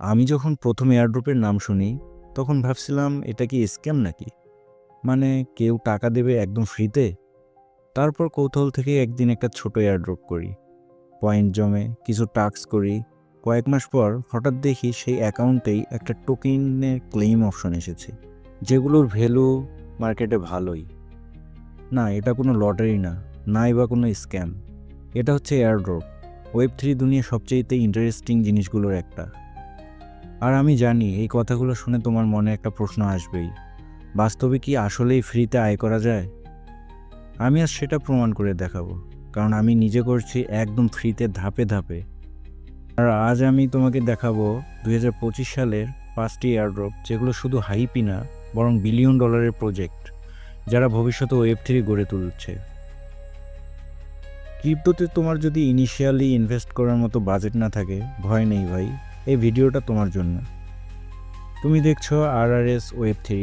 আমি যখন প্রথম এয়ারড্রপের নাম শুনি, তখন ভাবছিলাম, এটা কি স্ক্যাম নাকি? মানে কেউ টাকা দেবে একদম ফ্রিতে তারপর কৌতূহল থেকে একদিন একটা ছোট এয়ারড্রপ করি। পয়েন্ট জমে, কিছু টাস্ক করি। কয়েক মাস পর হঠাৎ দেখি সেই অ্যাকাউন্টেই একটা টোকেনের ক্লেম অপশন এসেছে, যেগুলোর ভ্যালু মার্কেটে ভালোই। না, এটা কোনো লটারি না, নাই বা কোনো স্ক্যাম এটা হচ্ছে এয়ারড্রপ ওয়েব থ্রি দুনিয়া সবচেয়েতে ইন্টারেস্টিং জিনিসগুলোর একটা। আর আমি জানি এই কথাগুলো শুনে তোমার মনে একটা প্রশ্ন আসবেই। বাস্তবে কি আসলেই ফ্রিতে আয় করা যায়? আমি আজ সেটা প্রমাণ করে দেখাবো, কারণ আমি নিজে করছি একদম ফ্রিতে ধাপে ধাপে। আর আজ আমি তোমাকে দেখাবো দু হাজার পঁচিশ সালের পাঁচটি এয়ারড্রপ যেগুলো শুধু হাইপি না, বরং বিলিয়ন ডলারের প্রজেক্ট, যারা ভবিষ্যতে ওয়েব থ্রি গড়ে তুলছে। ক্রিপ্টোতে তোমার যদি ইনিশিয়ালি ইনভেস্ট করার মতো বাজেট না থাকে, ভয় নেই ভাই। এই ভিডিওটা তোমার জন্য। তুমি দেখছ R R S web three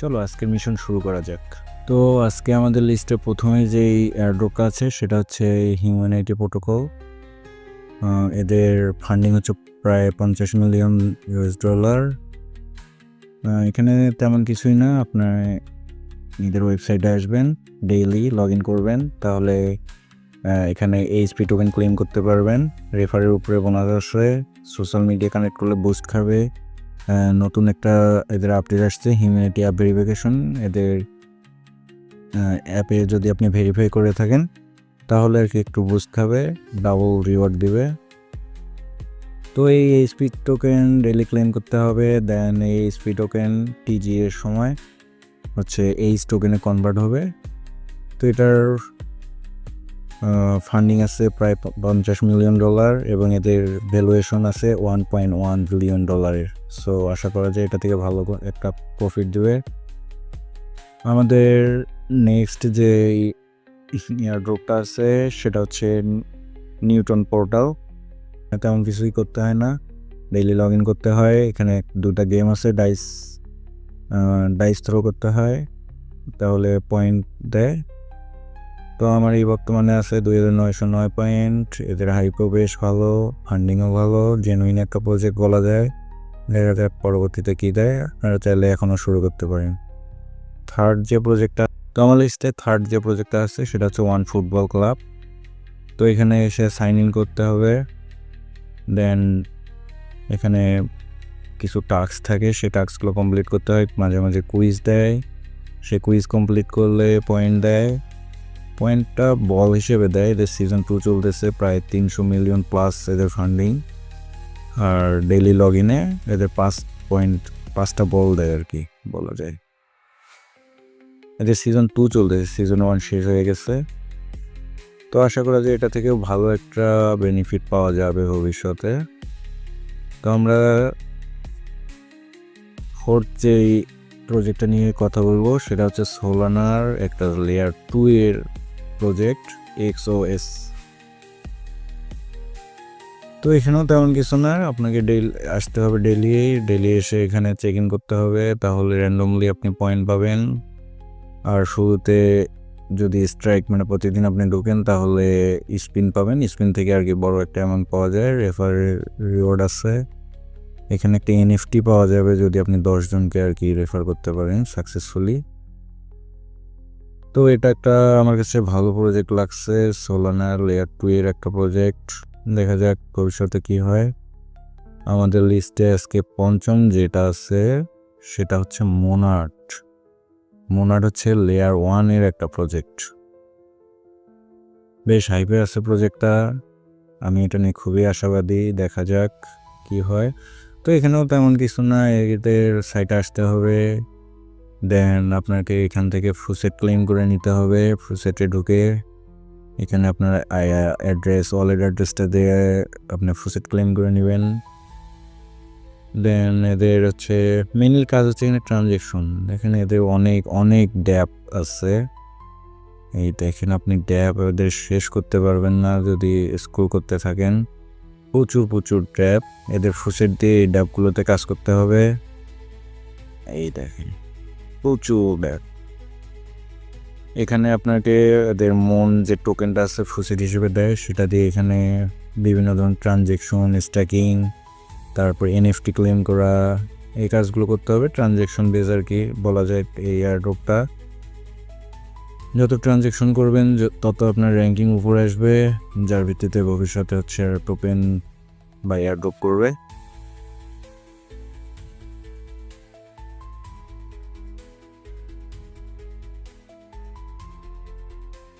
চলো আজকের মিশন শুরু করা যাক। তো আজকে আমাদের লিস্টে প্রথমে যেই এয়ারড্রপটা আছে, সেটা হচ্ছে হিউম্যানিটি প্রোটোকল এদের ফান্ডিং হচ্ছে প্রায় পঞ্চাশ মিলিয়ন ইউএস ডলার এখানে তেমন কিছুই না, আপনার এদের ওয়েবসাইটে আসবেন ডেইলি লগ ইন করবেন, তাহলে এখানে এইচপি টোকেন ক্লেম করতে পারবেন রেফারের উপরে বোনাস আছে সোশ্যাল মিডিয়া কানেক্ট করলে বুস্ট খাবে। নতুন একটা এদের আপডেট আসছে হিউম্যানিটি অ্যাপ ভেরিফিকেশন এদের অ্যাপে যদি আপনি ভেরিফাই করে থাকেন, তাহলে আর কি একটু বুস্ট খাবে ডাবল রিওয়ার্ড দিবে। তো এই এইচপি টোকেন ডেলি ক্লেম করতে হবে দেন এই এইচপি টোকেন টিজি এর সময় হচ্ছে এইচ টোকেনে কনভার্ট হবে। তো এটার ফান্ডিং আছে প্রায় পঞ্চাশ মিলিয়ন ডলার এবং এদের ভ্যালুয়েশন আছে ওয়ান পয়েন্ট ওয়ান বিলিয়ন ডলারের সো আশা করা যায় এটা থেকে ভালো একটা প্রফিট দেবে। আমাদের নেক্সট যে ইয়ার এয়ারড্রপটা আছে, সেটা হচ্ছে নিউটন পোর্টাল তেমন কিছুই করতে হয় না। ডেইলি লগ ইন করতে হয়। এখানে দুটা গেম আছে ডাইস ডাইস থ্রো করতে হয়। তাহলে পয়েন্ট দেয়। তো আমার এই বর্তমানে আছে দুই হাজার নয়শো নয় পয়েন্ট। এদের হাইপও বেশ ভালো ফান্ডিংও ভালো জেনুইন একটা প্রজেক্ট বলা যায়। দেখা যাক পরবর্তীতে কী দেয়। আপনারা চাইলে এখনও শুরু করতে পারেন। থার্ড যে প্রজেক্টটা তো আমার লিস্টে থার্ড যে প্রজেক্টটা আছে, সেটা হচ্ছে ওয়ান ফুটবল ক্লাব তো এখানে এসে সাইন ইন করতে হবে। দেন এখানে কিছু টাস্ক থাকে, সেই টাস্কগুলো কমপ্লিট করতে হয়। মাঝে মাঝে কুইজ দেয়। সে কুইজ কমপ্লিট করলে পয়েন্ট দেয়। পয়েন্টটা বল হিসেবে দেয়। এদের সিজন টু চলতেছে প্রায় তিনশো মিলিয়ন প্লাস এদের ফান্ডিং আর ডেইলি লগ ইনে এদের পাঁচ পয়েন্ট পাঁচটা বল দেয় আর কি, বলা যায়। এদের সিজন টু চলতেছে সিজন ওয়ান শেষ হয়ে গেছে। তো আশা করা যায় এটা থেকেও ভালো একটা বেনিফিট পাওয়া যাবে ভবিষ্যতে। তো আমরা ফোর্থ যেই প্রজেক্টটা নিয়ে কথা বলব, সেটা হচ্ছে সোলানার একটা লেয়ার টু এর প্রজেক্ট এক্সওএস তো এখানেও তেমন কিছু না, আপনাকে ডেলি আসতে হবে ডেলি ডেলি এসে এখানে চেক ইন করতে হবে, তাহলে র্যান্ডমলি আপনি পয়েন্ট পাবেন। আর শুরুতে যদি স্ট্রাইক মানে প্রতিদিন আপনি ঢোকেন, তাহলে স্পিন পাবেন। স্পিন থেকে আর কি বড় একটা অ্যামাউন্ট পাওয়া যায় রেফার রিওয়ার্ড আছে। এখানে একটা এনএফটি পাওয়া যাবে, যদি আপনি দশজনকে আর কি রেফার করতে পারেন সাকসেসফুলি তো এটা একটা আমার কাছে ভালো প্রজেক্ট লাগছে। সোলানার লেয়ার টু এর একটা প্রজেক্ট দেখা যাক ভবিষ্যতে কি হয়। আমাদের লিস্টে আজকে পঞ্চম যেটা আছে, সেটা হচ্ছে মোনার্ট মোনার্ট হচ্ছে লেয়ার ওয়ানের একটা প্রজেক্ট বেশ হাইপে আছে প্রজেক্টটা আমি এটা নিয়ে খুবই আশাবাদী। দেখা যাক কি হয়। তো এখানেও তেমন কিছু না, এদের সাইটে আসতে হবে। দেন আপনাকে এখান থেকে ফুসেট ক্লেম করে নিতে হবে। ফুসেটে ঢুকে এখানে আপনার অ্যাড্রেস ওয়ালেট অ্যাড্রেসটা দিয়ে আপনি ফুসেট ক্লেম করে নেবেন। দেন এদের হচ্ছে মেনলি কাজ হচ্ছে এখানে ট্রানজেকশন দেখেন এদের অনেক অনেক ড্যাপ আছে। এই দেখেন আপনি ড্যাপ এদের শেষ করতে পারবেন না যদি স্ক্রল করতে থাকেন। প্রচুর প্রচুর ড্যাপ এদের ফুসেট দিয়ে এই ড্যাপগুলোতে কাজ করতে হবে। এই দেখেন। প্রচুর ড্যাপ এখানে আপনাকে এদের মন যে টোকেনটা আছে ফুসেট হিসেবে দেয়, সেটা দিয়ে এখানে বিভিন্ন ধরনের ট্রানজেকশন স্ট্যাকিং তারপর এনএফটি ক্লেম করা, এই কাজগুলো করতে হবে। ট্রানজেকশন বেস আর কি বলা যায় এই এয়ারড্রপটা যত ট্রানজ্যাকশন করবেন তত আপনার র্যাঙ্কিং উপরে আসবে, যার ভিত্তিতে ভবিষ্যতে হচ্ছে টোপেন বা এয়ারড্রপ করবে।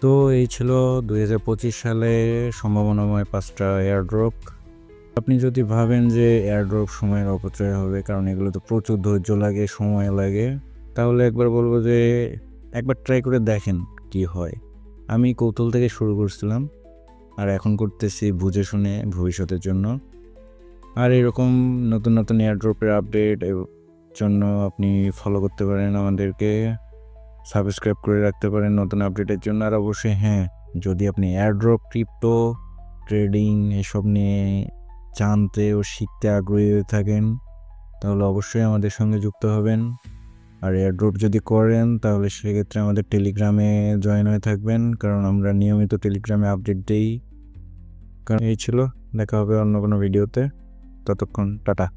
তো এই ছিল দুই হাজার পঁচিশ সালে সম্ভাবনাময় পাঁচটা এয়ারড্রপ আপনি যদি ভাবেন যে এয়ারড্রপ সময়ের অপচয় হবে, কারণ এগুলো তো প্রচুর ধৈর্য লাগে, সময় লাগে, তাহলে একবার বলব যে একবার ট্রাই করে দেখেন কি হয়। আমি কৌতূহল থেকে শুরু করছিলাম, আর এখন করতেছি বুঝে শুনে ভবিষ্যতের জন্য। আর এরকম নতুন নতুন এয়ারড্রপের আপডেট জন্য আপনি ফলো করতে পারেন আমাদেরকে। সাবস্ক্রাইব করে রাখতে পারেন নতুন আপডেটের জন্য। আর অবশ্যই হ্যাঁ যদি আপনি এয়ারড্রপ ক্রিপ্টো ট্রেডিং এসব নিয়ে জানতে ও শিখতে আগ্রহী হয়ে থাকেন, তাহলে অবশ্যই আমাদের সঙ্গে যুক্ত হবেন। আর এয়ারড্রপ যদি করেন, তাহলে সেক্ষেত্রে আমাদের টেলিগ্রামে জয়েন হয়ে থাকবেন, কারণ আমরা নিয়মিত টেলিগ্রামে আপডেট দিই। কারণ এই ছিল, দেখা হবে অন্য কোনো ভিডিওতে। ততক্ষণ, টাটা।